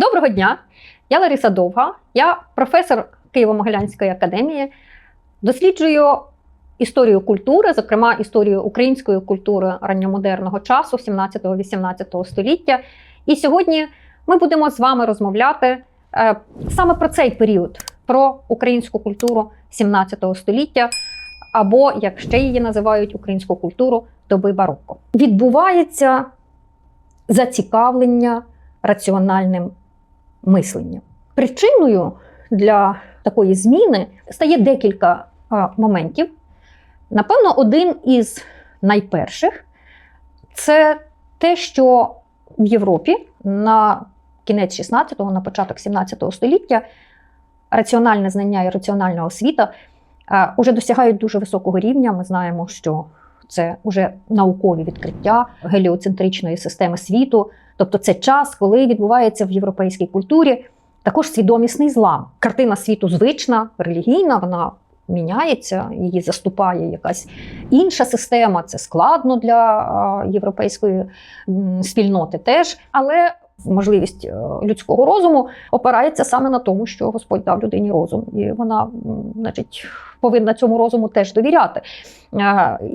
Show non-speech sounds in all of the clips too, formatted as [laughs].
Доброго дня! Я Лариса Довга, я професор Києво-Могилянської академії. Досліджую історію культури, зокрема історію української культури ранньомодерного часу 17-18 століття. І сьогодні ми будемо з вами розмовляти е, саме про цей період, про українську культуру 17 століття, або, як ще її називають, українську культуру доби бароко. Відбувається зацікавлення раціональним мисленням. Причиною для такої зміни стає декілька моментів. Напевно, один із найперших це те, що в Європі на кінець 16-го, на початок 17 століття раціональне знання і раціональна освіта вже досягають дуже високого рівня. Ми знаємо, що це вже наукові відкриття геліоцентричної системи світу. Тобто це час, коли відбувається в європейській культурі також свідомісний злам. Картина світу звична, релігійна, вона міняється, її заступає якась інша система. Це складно для європейської спільноти теж. Але можливість е, людського розуму опирається саме на тому, що Господь дав людині розум, і вона, значить, повинна цьому розуму теж довіряти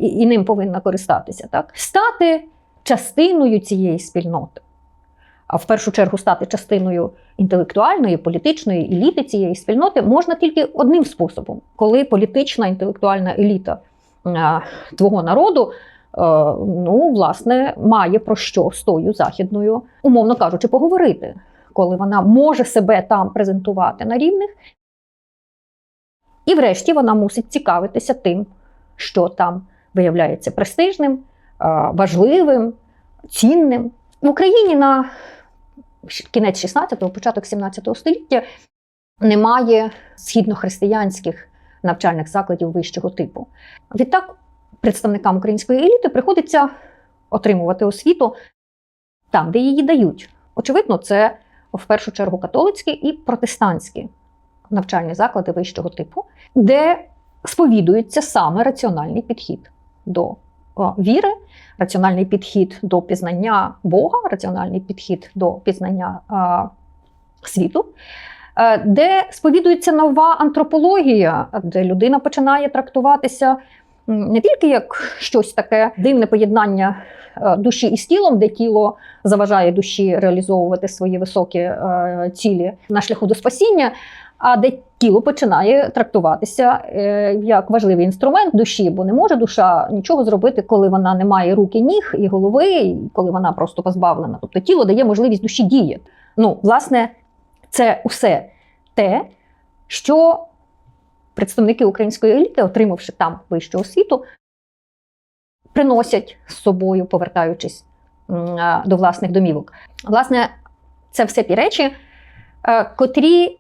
і ним повинна користатися. Так, стати частиною цієї спільноти. А в першу чергу стати частиною інтелектуальної, політичної еліти цієї спільноти можна тільки одним способом, коли політична інтелектуальна еліта твого народу Е, ну, власне, має про що з тою західною, умовно кажучи, поговорити, коли вона може себе там презентувати на рівних. І, врешті, вона мусить цікавитися тим, що там виявляється престижним, е, важливим, цінним. В Україні на кінець 16-го, початок 17 століття немає східнохристиянських навчальних закладів вищого типу. Відтак представникам української еліти приходиться отримувати освіту там, де її дають. Очевидно, це в першу чергу католицькі і протестантські навчальні заклади вищого типу, де сповідується саме раціональний підхід до віри, раціональний підхід до пізнання Бога, раціональний підхід до пізнання а, світу. Е, де сповідується нова антропологія, де людина починає трактуватися не тільки як щось таке дивне поєднання е, душі із тілом, де тіло заважає душі реалізовувати свої високі е, цілі на шляху до спасіння, а де тіло починає трактуватися е, як важливий інструмент душі, бо не може душа нічого зробити, коли вона не має руки, ніг і голови, і коли вона просто позбавлена. Тобто тіло дає можливість душі діяти. Ну, власне, це усе те, що представники української еліти, отримавши там вищу освіту, приносять з собою, повертаючись до власних домівок. Власне, це все ті речі, е, котрі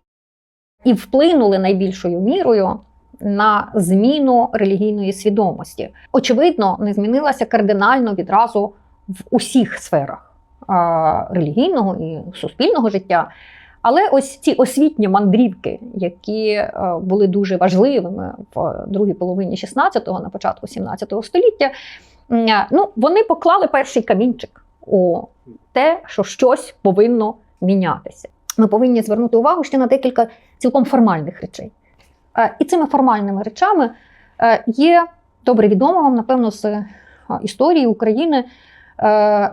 і вплинули найбільшою мірою на зміну релігійної свідомості. Очевидно, не змінилася кардинально відразу в усіх сферах релігійного і суспільного життя. Але ось ці освітні мандрівки, які е, були дуже важливими в другій половині 16-го, на початку 17-го століття, е, ну, вони поклали перший камінчик у те, що щось повинно мінятися. Ми повинні звернути увагу ще на декілька цілком формальних речей. Е, і цими формальними речами є добре відомо вам, напевно, з історії України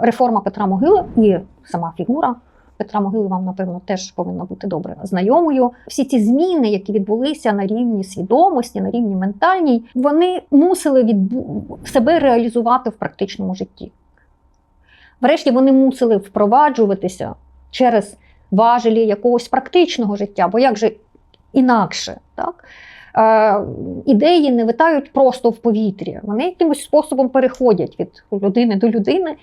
реформа Петра Могили і сама фігура. Петра Могили вам, напевно, теж повинна бути добре знайомою. Всі ці зміни, які відбулися на рівні свідомості, на рівні ментальній, вони мусили відбу... себе реалізувати в практичному житті. Врешті вони мусили впроваджуватися через важелі якогось практичного життя, бо як же інакше? так? Е, Ідеї не витають просто в повітрі, вони якимось способом переходять від людини до людини.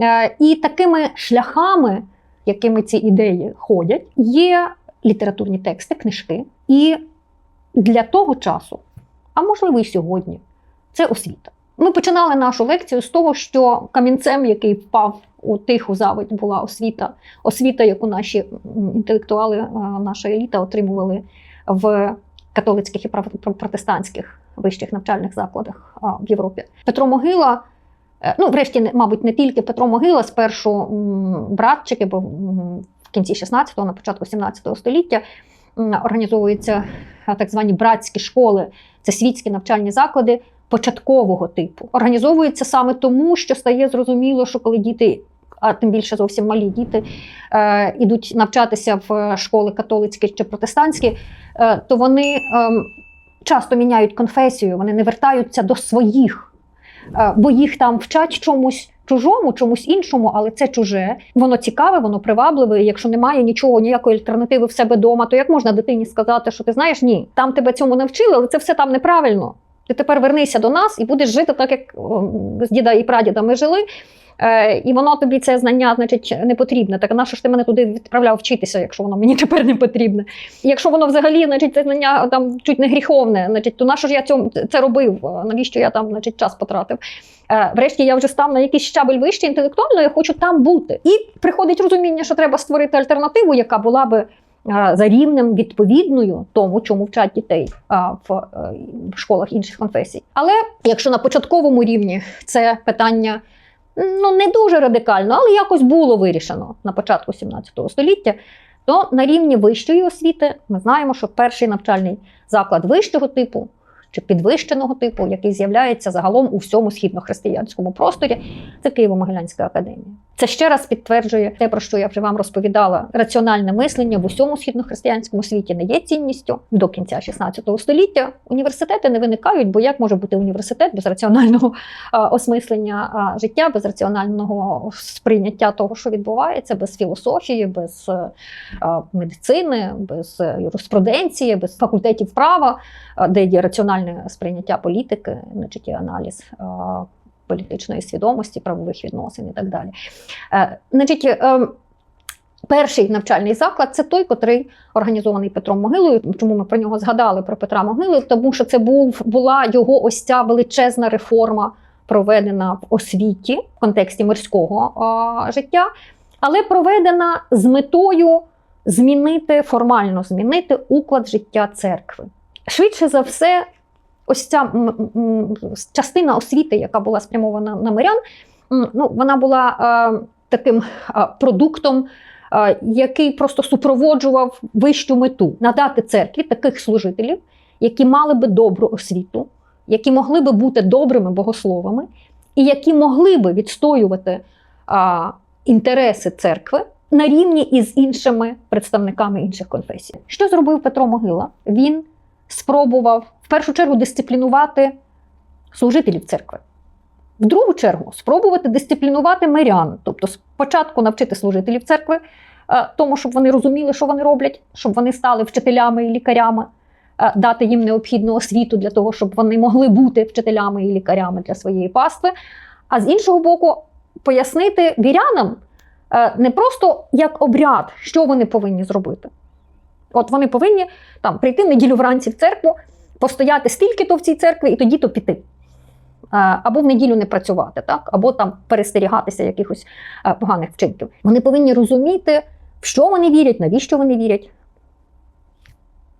Е, І такими шляхами якими ці ідеї ходять, є літературні тексти, книжки. І для того часу, а можливо і сьогодні, це освіта. Ми починали нашу лекцію з того, що камінцем, який впав у тиху заводь, була освіта, освіта, яку наші інтелектуали, е, наша еліта отримували в католицьких і протестантських вищих навчальних закладах в Європі. Петро Могила. Е, ну, врешті, мабуть, не тільки Петро Могила, спершу братчики, бо в кінці 16-го, на початку 17 століття організовуються е, так звані братські школи, це світські навчальні заклади початкового типу. Організовуються саме тому, що стає зрозуміло, що коли діти. А тим більше зовсім малі діти е, ідуть навчатися в школи католицькі чи протестантські, е, то вони е, часто міняють конфесію, вони не вертаються до своїх, е, бо їх там вчать чомусь чужому, чомусь іншому, але це чуже. Воно цікаве, воно привабливе. І якщо немає нічого, ніякої альтернативи в себе вдома, то як можна дитині сказати, що ти знаєш, ні, там тебе цьому навчили, але це все там неправильно. Ти тепер вернися до нас і будеш жити так, як з діда і прадіда ми жили. Е, і воно тобі це знання, значить, не потрібне. Так на що ж ти мене туди відправляв вчитися, якщо воно мені [laughs] тепер не потрібне? І якщо воно взагалі, значить, це знання там чуть не гріховне, значить, то на що ж я цьому це робив? Навіщо я там, значить, час потратив? Е, Врешті я вже став на якийсь щабель вище інтелектуально, я хочу там бути. І приходить розуміння, що треба створити альтернативу, яка була би. е, За рівнем відповідною тому, чому вчать дітей в школах інших конфесій. Але якщо на початковому рівні це питання ну не дуже радикально, але якось було вирішено на початку 17 століття, то на рівні вищої освіти ми знаємо, що перший навчальний заклад вищого типу чи підвищеного типу, який з'являється загалом у всьому східнохристиянському просторі, це Києво-Могилянська академія. Це ще раз підтверджує те, про що я вже вам розповідала. Раціональне мислення в усьому східнохристиянському світі не є цінністю до кінця 16 століття. Університети не виникають, бо як може бути університет без раціонального осмислення життя, без раціонального сприйняття того, що відбувається, без філософії, без е, медицини, без е, юриспруденції, без факультетів права, де є раціональне сприйняття політики, значить і аналіз. а, Політичної свідомості, правових відносин і так далі. Е, значить, е, перший навчальний заклад це той, котрий організований Петром Могилою. Чому ми про нього згадали про Петра Могилу? Тому що це був, була його ось ця величезна реформа, проведена в освіті в контексті мирського а, життя, але проведена з метою змінити формально змінити уклад життя церкви. Швидше за все, ось ця частина освіти, яка була спрямована на мирян, ну, вона була е, таким е, продуктом, е, який просто супроводжував вищу мету надати церкві таких служителів, які мали би добру освіту, які могли би бути добрими богословами, і які могли би відстоювати е, інтереси церкви. На рівні із іншими представниками інших конфесій. Що зробив Петро Могила? Він спробував в першу чергу дисциплінувати служителів церкви. В другу чергу спробувати дисциплінувати мирян, тобто спочатку навчити служителів церкви, е, тому, щоб вони розуміли, що вони роблять, щоб вони стали вчителями і лікарями, е, дати їм необхідну освіту для того, щоб вони могли бути вчителями і лікарями для своєї пастви. А з іншого боку, пояснити вірянам е, не просто як обряд, що вони повинні зробити. От вони повинні там прийти неділю вранці в церкву, постояти стільки-то в цій церкві і тоді-то піти. Е, Або в неділю не працювати, так? або там перестерігатися якихось е, поганих вчинків. Вони повинні розуміти, в що вони вірять, навіщо вони вірять.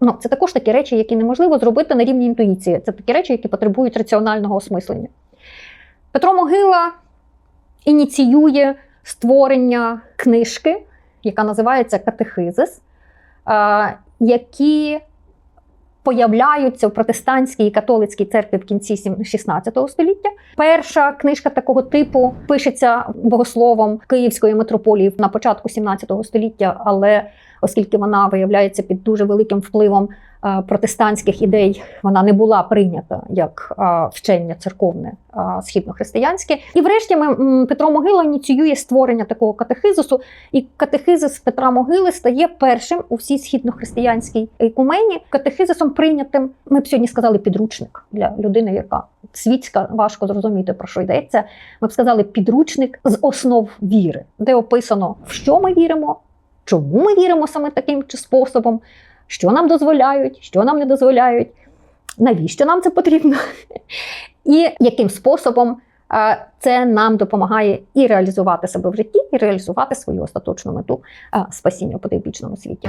Ну, це також такі речі, які неможливо зробити на рівні інтуїції. Це такі речі, які потребують раціонального осмислення. Петро Могила ініціює створення книжки, яка називається Катехизис, які появляються в протестантській і католицькій церкві в кінці сім- 16 століття. Перша книжка такого типу пишеться богословом Київської митрополії на початку 17 століття, але оскільки вона виявляється під дуже великим впливом е, протестантських ідей, вона не була прийнята як е, вчення церковне е, східнохристиянське. І врешті Петро Могила ініціює створення такого катехизису, і катехизис Петра Могили стає першим у всій східнохристиянській екумені. Катехизисом прийнятим, ми б сьогодні сказали, підручник для людини, яка світська, важко зрозуміти, про що йдеться. Ми б сказали підручник з основ віри, де описано, в що ми віримо, чому ми віримо саме таким чи способом, що нам дозволяють, що нам не дозволяють, навіщо нам це потрібно, і яким способом це нам допомагає і реалізувати себе в житті, і реалізувати свою остаточну мету спасіння у подивічному світі.